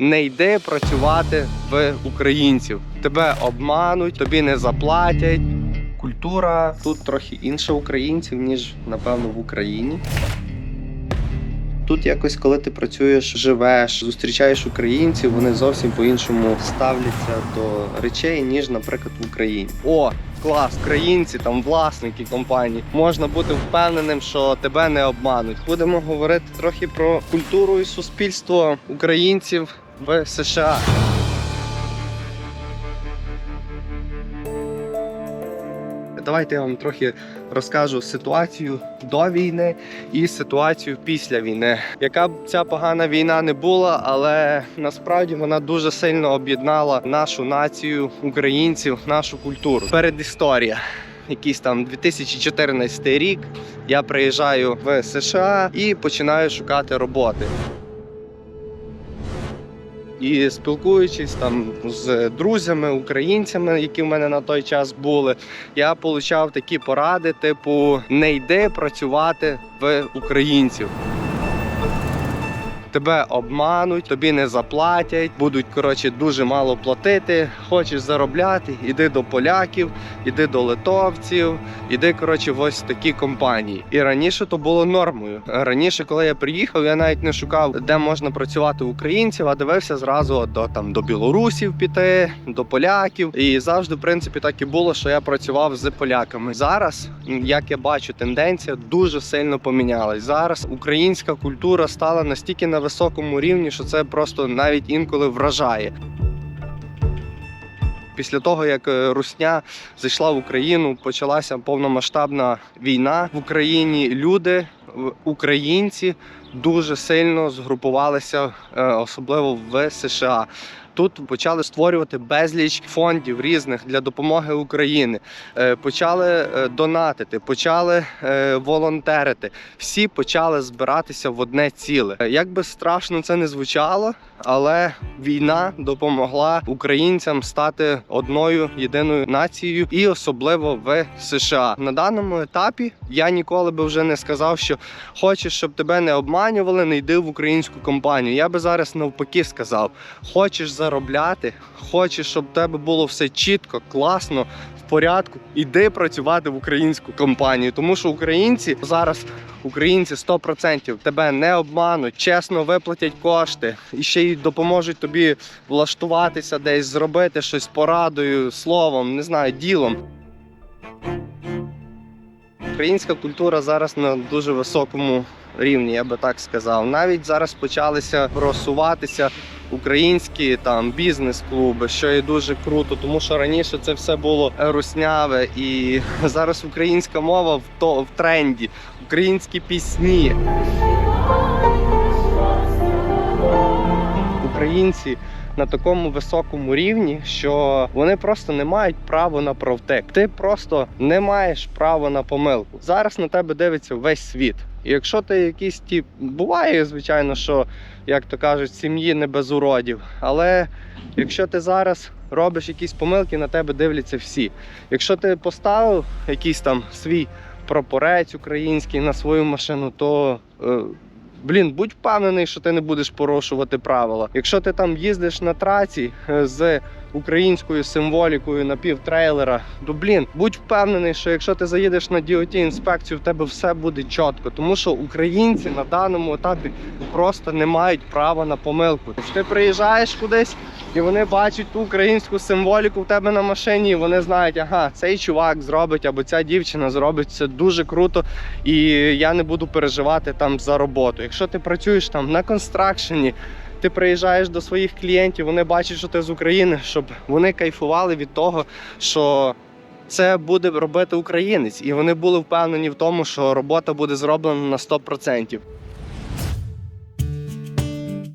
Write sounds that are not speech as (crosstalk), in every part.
Не йди працювати в українців. Тебе обмануть, тобі не заплатять. Культура тут трохи інша українців, ніж напевно в Україні. Тут якось, коли ти працюєш, живеш, зустрічаєш українців, вони зовсім по-іншому ставляться до речей, ніж, наприклад, в Україні. О, клас, українці, там власники компаній. Можна бути впевненим, що тебе не обмануть. Будемо говорити трохи про культуру і суспільство українців в США. Давайте я вам трохи розкажу ситуацію до війни і ситуацію після війни. Яка б ця погана війна не була, але насправді вона дуже сильно об'єднала нашу націю, українців, нашу культуру. Передісторія. Якийсь там 2014 рік я приїжджаю в США і починаю шукати роботи. І спілкуючись там з друзями, українцями, які в мене на той час були, я отримав такі поради: типу, не йди працювати в українців. Тебе обмануть, тобі не заплатять, будуть коротше дуже мало платити. Хочеш заробляти, іди до поляків, іди до литовців, іди коротше в ось такі компанії. І раніше то було нормою. Раніше, коли я приїхав, я навіть не шукав, де можна працювати українців, а дивився зразу до там до білорусів піти, до поляків. І завжди, в принципі, так і було, що я працював з поляками. Зараз, як я бачу, тенденція дуже сильно помінялась. Зараз українська культура стала настільки на високому рівні, що це просто навіть інколи вражає. Після того, як е, Русня зайшла в Україну, почалася повномасштабна війна в Україні. Люди, українці, дуже сильно згрупувалися, е, особливо в США. Тут почали створювати безліч фондів різних для допомоги Україні. Е, Почали е, донатити, почали е, волонтерити. Всі почали збиратися в одне ціле. Як би страшно це не звучало, але війна допомогла українцям стати одною єдиною нацією, і особливо в США. На даному етапі я ніколи би вже не сказав, що хочеш, щоб тебе не обманювали, не йди в українську компанію. Я би зараз навпаки сказав: хочеш заробляти, хочеш, щоб в тебе було все чітко, класно. В порядку, іди працювати в українську компанію, тому що українці зараз українці 100% тебе не обмануть, чесно виплатять кошти і ще й допоможуть тобі влаштуватися десь, зробити щось порадою, словом, не знаю, ділом. Українська культура зараз на дуже високому рівні, я би так сказав. Навіть зараз почалися просуватися українські там бізнес-клуби, що є дуже круто, тому що раніше це все було русняве, і (laughs) зараз українська мова в то в тренді, українські пісні. Українці на такому високому рівні, що вони просто не мають права на провтек. Ти просто не маєш права на помилку. Зараз на тебе дивиться весь світ. І якщо ти якийсь тип, буває, звичайно, що як то кажуть, сім'ї не без уродів. Але якщо ти зараз робиш якісь помилки, на тебе дивляться всі. Якщо ти поставив якийсь там свій прапорець український на свою машину, то е, Блін, будь впевнений, що ти не будеш порушувати правила. Якщо ти там їздиш на траці е, з українською символікою на півтрейлера, то блін, будь впевнений, що якщо ти заїдеш на DOT інспекцію, в тебе все буде чітко, тому що українці на даному етапі просто не мають права на помилку. Якщо ти приїжджаєш кудись і вони бачать ту українську символіку в тебе на машині, і вони знають, ага, цей чувак зробить або ця дівчина зробить це дуже круто, і я не буду переживати там за роботу. Якщо ти працюєш там на констракшені, ти приїжджаєш до своїх клієнтів, вони бачать, що ти з України, щоб вони кайфували від того, що це буде робити українець, і вони були впевнені в тому, що робота буде зроблена на 100%.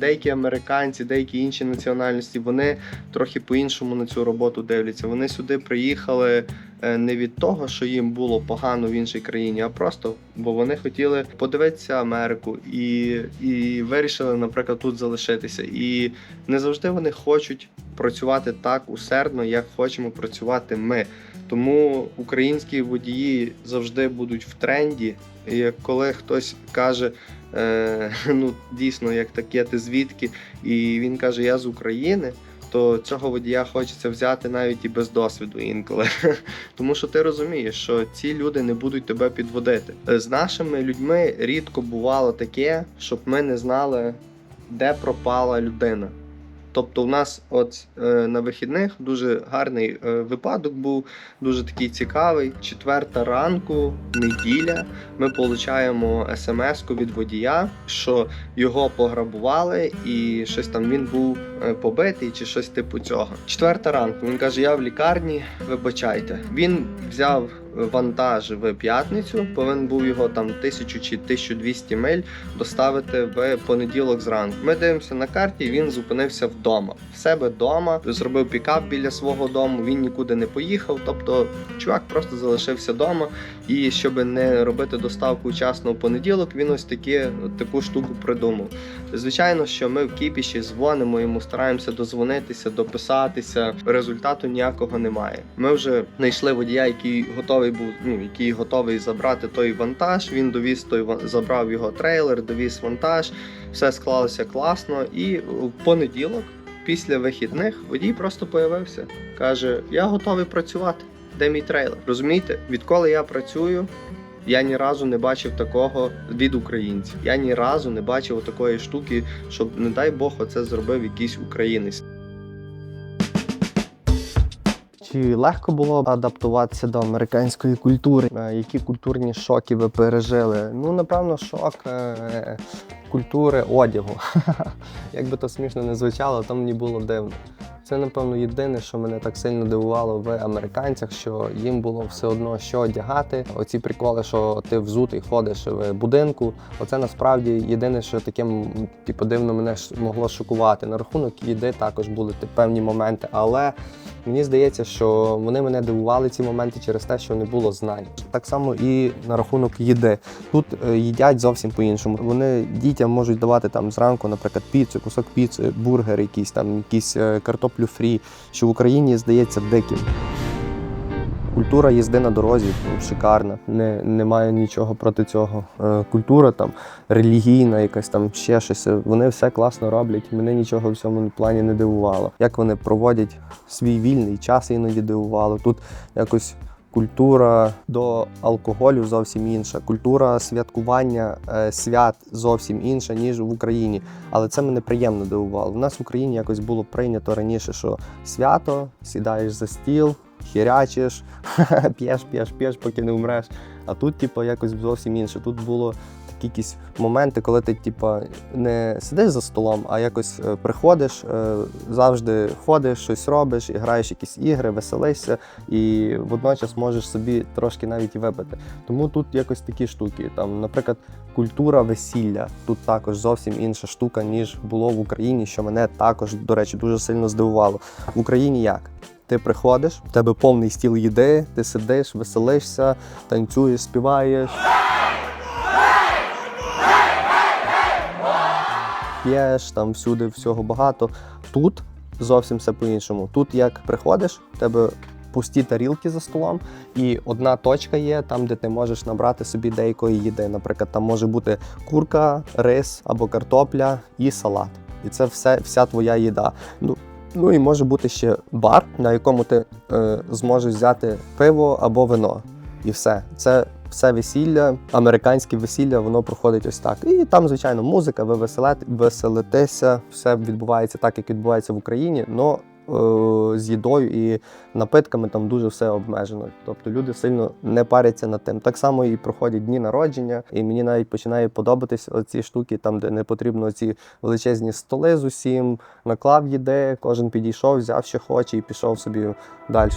Деякі американці, деякі інші національності, вони трохи по-іншому на цю роботу дивляться. Вони сюди приїхали не від того, що їм було погано в іншій країні, а просто бо вони хотіли подивитися Америку і, і вирішили, наприклад, тут залишитися. І не завжди вони хочуть працювати так усердно, як хочемо працювати ми. Тому українські водії завжди будуть в тренді. І коли хтось каже, е, (laughs) ну дійсно, як таке, ти звідки? І він каже: Я з України. То цього водія хочеться взяти навіть і без досвіду інколи. (laughs) Тому що ти розумієш, що ці люди не будуть тебе підводити. Е, З нашими людьми рідко бувало таке, щоб ми не знали, де пропала людина. Тобто, у нас от е, на вихідних дуже гарний е, випадок був, дуже такий цікавий. Четверта ранку, неділя. Ми отримуємо смс-ку від водія, що його пограбували, і щось там він був е, побитий чи щось типу цього. Четверта ранку. Він каже: Я в лікарні, вибачайте. Він взяв вантаж в п'ятницю, повинен був його там тисячу чи 1200 миль доставити в понеділок зранку. Ми дивимося на карті. Він зупинився вдома. В себе вдома, зробив пікап біля свого дому. Він нікуди не поїхав. Тобто, чувак просто залишився вдома. І щоб не робити доставку вчасно в понеділок, він ось таки таку штуку придумав. Звичайно, що ми в кіпіші дзвонимо йому, стараємося дозвонитися, дописатися. Результату ніякого немає. Ми вже знайшли водія, який готовий був, ну який готовий забрати той вантаж. Він довіз той забрав його трейлер, довіз вантаж. Все склалося класно. І в понеділок, після вихідних, водій просто появився. каже: Я готовий працювати. Де мій трейлер? Розумієте, відколи я працюю, я ні разу не бачив такого від українців. Я ні разу не бачив такої штуки, щоб, не дай Бог, оце зробив якийсь українець. Чи легко було адаптуватися до американської культури? Е, Які культурні шоки ви пережили? Ну, напевно, шок е, культури одягу. (laughs) Як би то смішно не звучало, то мені було дивно. Це, напевно, єдине, що мене так сильно дивувало в американцях, що їм було все одно що одягати. Оці приколи, що ти взутий ходиш в будинку. Оце насправді єдине, що таким типу, дивно мене могло шокувати. На рахунок їди також були певні моменти, але мені здається, що вони мене дивували ці моменти через те, що не було знань. Так само і на рахунок їди. Тут е, їдять зовсім по-іншому. Вони дітям можуть давати там зранку, наприклад, піцу, кусок піци, бургер, якийсь там, якийсь е, картоплю фрі, що в Україні здається диким. Культура їзди на дорозі шикарна, не, немає нічого проти цього. Е, культура там релігійна, якась там ще щось. е, Вони все класно роблять. Мене нічого в цьому плані не дивувало. Як вони проводять свій вільний час, іноді дивувало. Тут якось культура до алкоголю зовсім інша. Культура святкування е, свят зовсім інша, ніж в Україні. Але це мене приємно дивувало. У нас в Україні якось було прийнято раніше, що свято, сідаєш за стіл, хірячиш, (laughs) п'єш, п'єш, п'єш, поки не вмреш. А тут, типу, якось зовсім інше. Тут було якісь моменти, коли ти, типу, не сидиш за столом, а якось е, приходиш, е, завжди ходиш, щось робиш, і граєш якісь ігри, веселишся, і водночас можеш собі трошки навіть і випити. Тому тут якось такі штуки. Там, наприклад, культура весілля тут також зовсім інша штука, ніж було в Україні, що мене також, до речі, дуже сильно здивувало. В Україні як? Ти приходиш, в тебе повний стіл їди, ти сидиш, веселишся, танцюєш, співаєш. П'єш, там всюди всього багато. Тут зовсім все по-іншому. Тут як приходиш, в тебе пусті тарілки за столом, і одна точка є там, де ти можеш набрати собі деякої їди. Наприклад, там може бути курка, рис або картопля і салат. І це все, вся твоя їда. Ну, Ну і може бути ще бар, на якому ти е, зможеш взяти пиво або вино. І все. Це все весілля, американське весілля, воно проходить ось так. І там, звичайно, музика, ви веселете, веселитеся, все відбувається так, як відбувається в Україні. Но е, з їдою і напитками там дуже все обмежено. Тобто люди сильно не паряться над тим. Так само і проходять дні народження, і мені навіть починає подобатись оці штуки, там де не потрібно ці величезні столи з усім, наклав їди, кожен підійшов, взяв, що хоче, і пішов собі далі.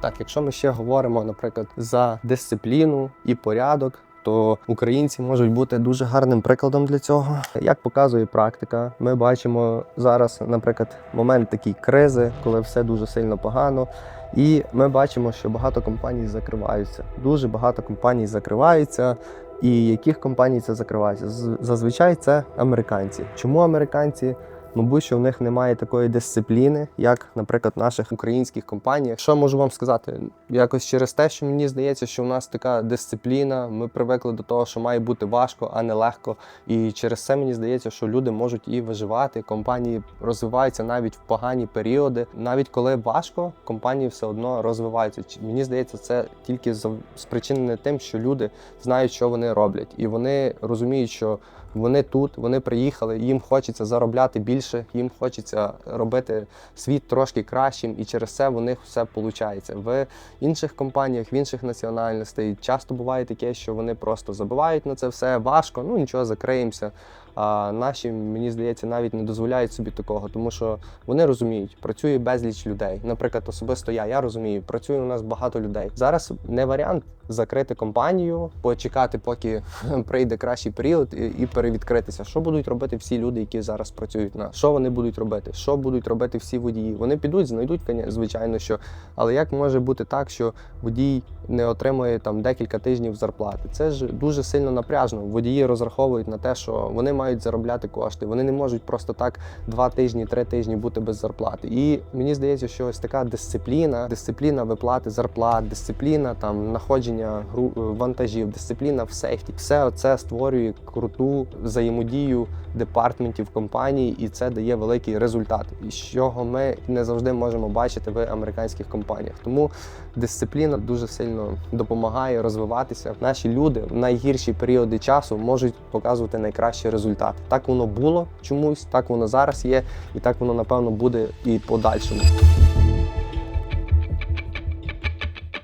Так, якщо ми ще говоримо, наприклад, за дисципліну і порядок. То українці можуть бути дуже гарним прикладом для цього. Як показує практика, ми бачимо зараз, наприклад, момент такий кризи, коли все дуже сильно погано. І ми бачимо, що багато компаній закриваються. Дуже багато компаній закриваються. І яких компаній це закриваються? З- Зазвичай це американці. Чому американці? Мабуть, що в них немає такої дисципліни, як, наприклад, в наших українських компаніях. Що можу вам сказати? Якось через те, що мені здається, що в нас така дисципліна, ми привикли до того, що має бути важко, а не легко. І через це мені здається, що люди можуть і виживати. Компанії розвиваються навіть в погані періоди. Навіть коли важко, компанії все одно розвиваються. Мені здається, це тільки спричинене тим, що люди знають, що вони роблять, і вони розуміють, що вони тут, вони приїхали, їм хочеться заробляти більше, їм хочеться робити світ трошки кращим, і через це у них все виходить. В інших компаніях, в інших національностей часто буває таке, що вони просто забувають на це все важко, ну нічого, закриємося. А наші, мені здається, навіть не дозволяють собі такого, тому що вони розуміють, працює безліч людей. Наприклад, особисто я, я розумію, працює у нас багато людей. Зараз не варіант закрити компанію, почекати, поки (laughs) прийде кращий період, і, перевідкритися. Що будуть робити всі люди, які зараз працюють на що вони будуть робити? Що будуть робити всі водії? Вони підуть, знайдуть, звичайно, що. Але як може бути так, що водій не отримує там декілька тижнів зарплати? Це ж дуже сильно напряжно. Водії розраховують на те, що вони мають заробляти кошти. Вони не можуть просто так два тижні, три тижні бути без зарплати. І мені здається, що ось така дисципліна, дисципліна виплати зарплат, дисципліна там находження гру- вантажів, дисципліна в сейфті. Все це створює круту взаємодію департментів компаній, і це дає великий результат, і чого ми не завжди можемо бачити в американських компаніях. Тому дисципліна дуже сильно допомагає розвиватися. Наші люди в найгірші періоди часу можуть показувати найкращі результати. Так воно було чомусь, так воно зараз є, і так воно напевно буде і подальшому.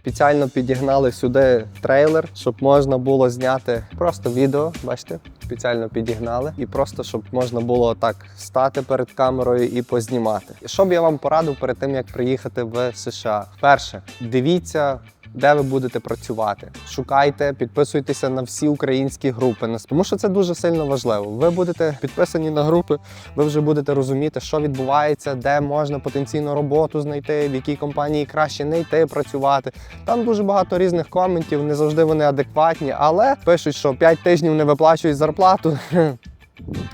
Спеціально підігнали сюди трейлер, щоб можна було зняти просто відео. Бачите, спеціально підігнали, і просто щоб можна було так стати перед камерою і познімати. І що б я вам порадив перед тим, як приїхати в США? Перше, дивіться. Де ви будете працювати? Шукайте, підписуйтеся на всі українські групи, тому що це дуже сильно важливо. Ви будете підписані на групи, ви вже будете розуміти, що відбувається, де можна потенційно роботу знайти, в якій компанії краще не йти працювати. Там дуже багато різних коментів, не завжди вони адекватні, але пишуть, що 5 тижнів не виплачують зарплату. (laughs)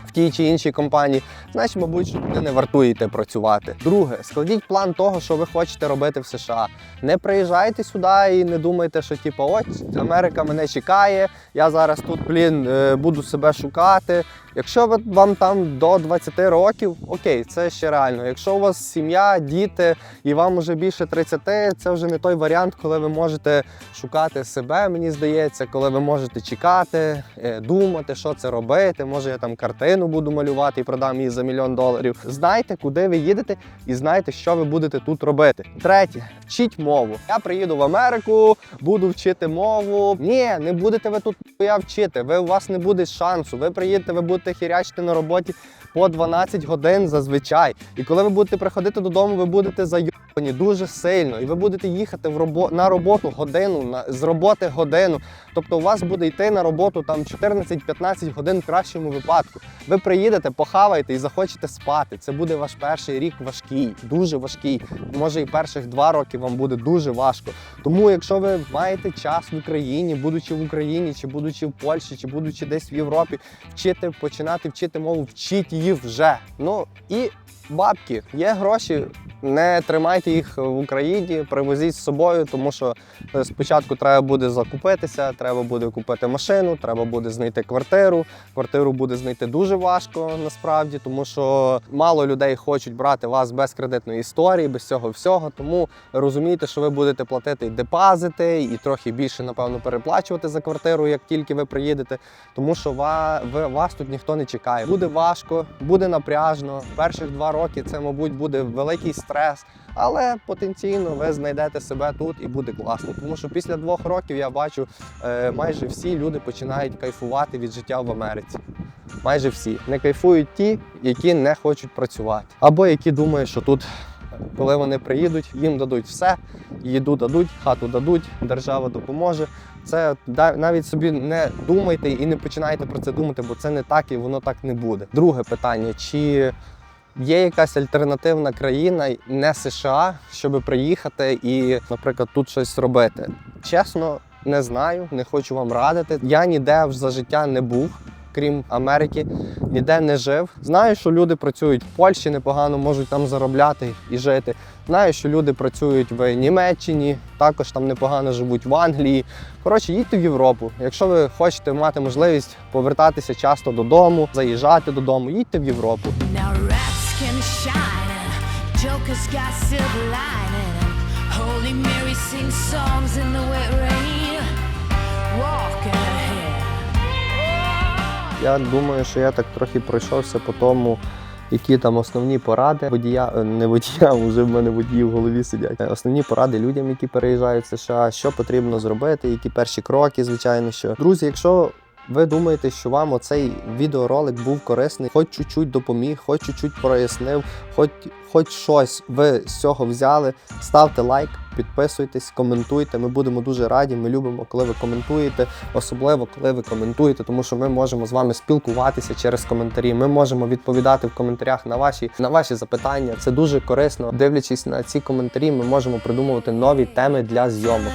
В тій чи іншій компанії, значить, мабуть, що туди не вартуєте працювати. Друге, складіть план того, що ви хочете робити в США. Не приїжджайте сюди і не думайте, що типу, от Америка мене чекає, я зараз тут, блін, е, буду себе шукати. Якщо вам там до 20 років, окей, це ще реально. Якщо у вас сім'я, діти і вам уже більше 30, це вже не той варіант, коли ви можете шукати себе, мені здається, коли ви можете чекати, е, думати, що це робити. Може, я там картину буду малювати і продам її за мільйон доларів. Знайте, куди ви їдете, і знайте, що ви будете тут робити. Третє, вчіть мову. Я приїду в Америку, буду вчити мову. Ні, не будете ви тут я вчити. Ви у вас не буде шансу. Ви приїдете, ви будете хірячити на роботі по 12 годин зазвичай. І коли ви будете приходити додому, ви будете зайобані дуже сильно. І ви будете їхати в робо... на роботу годину, на... з роботи годину. Тобто у вас буде йти на роботу там 14-15 годин в кращому випадку. Ви приїдете, похаваєте і захочете спати. Це буде ваш перший рік важкий, дуже важкий. Може, і перших два роки вам буде дуже важко. Тому, якщо ви маєте час в Україні, будучи в Україні, чи будучи в Польщі, чи будучи десь в Європі, вчити, починати вчити мову, вчіть її вже. Ну і бабки, є гроші. Не тримайте їх в Україні, привозіть з собою, тому що е, спочатку треба буде закупитися, треба буде купити машину, треба буде знайти квартиру. Квартиру буде знайти дуже важко насправді, тому що мало людей хочуть брати вас без кредитної історії, без цього всього. Тому розумійте, що ви будете платити і депозити, і трохи більше, напевно, переплачувати за квартиру, як тільки ви приїдете, тому що ва- ви- вас тут ніхто не чекає. Буде важко, буде напряжно. Перших два роки це, мабуть, буде великий стрес. Але потенційно ви знайдете себе тут і буде класно. Тому що після двох років я бачу, е, майже всі люди починають кайфувати від життя в Америці. Майже всі не кайфують ті, які не хочуть працювати, або які думають, що тут, коли вони приїдуть, їм дадуть все, їду дадуть, хату дадуть, держава допоможе. Це навіть собі не думайте і не починайте про це думати, бо це не так і воно так не буде. Друге питання: чи є якась альтернативна країна, не США, щоб приїхати і, наприклад, тут щось робити? Чесно, не знаю, не хочу вам радити. Я ніде за життя не був. Крім Америки, ніде не жив. Знаю, що люди працюють в Польщі непогано, можуть там заробляти і жити. Знаю, що люди працюють в Німеччині, також там непогано живуть в Англії. Коротше, їдьте в Європу. Якщо ви хочете мати можливість повертатися часто додому, заїжджати додому, їдьте в Європу. Holy Mary sings songs in the wet rain. Walking. Я думаю, що я так трохи пройшовся по тому, які там основні поради водія, е, не водія, (laughs) вже в мене водії в голові сидять. Е, Основні поради людям, які переїжджають в США, що потрібно зробити, які перші кроки, звичайно, що друзі, якщо. Ви думаєте, що вам оцей відеоролик був корисний, хоч чуть-чуть допоміг, хоч чуть-чуть прояснив, хоч, хоч щось ви з цього взяли. Ставте лайк, підписуйтесь, коментуйте. Ми будемо дуже раді. Ми любимо, коли ви коментуєте, особливо коли ви коментуєте, тому що ми можемо з вами спілкуватися через коментарі. Ми можемо відповідати в коментарях на ваші на ваші запитання. Це дуже корисно. Дивлячись на ці коментарі, ми можемо придумувати нові теми для зйомок.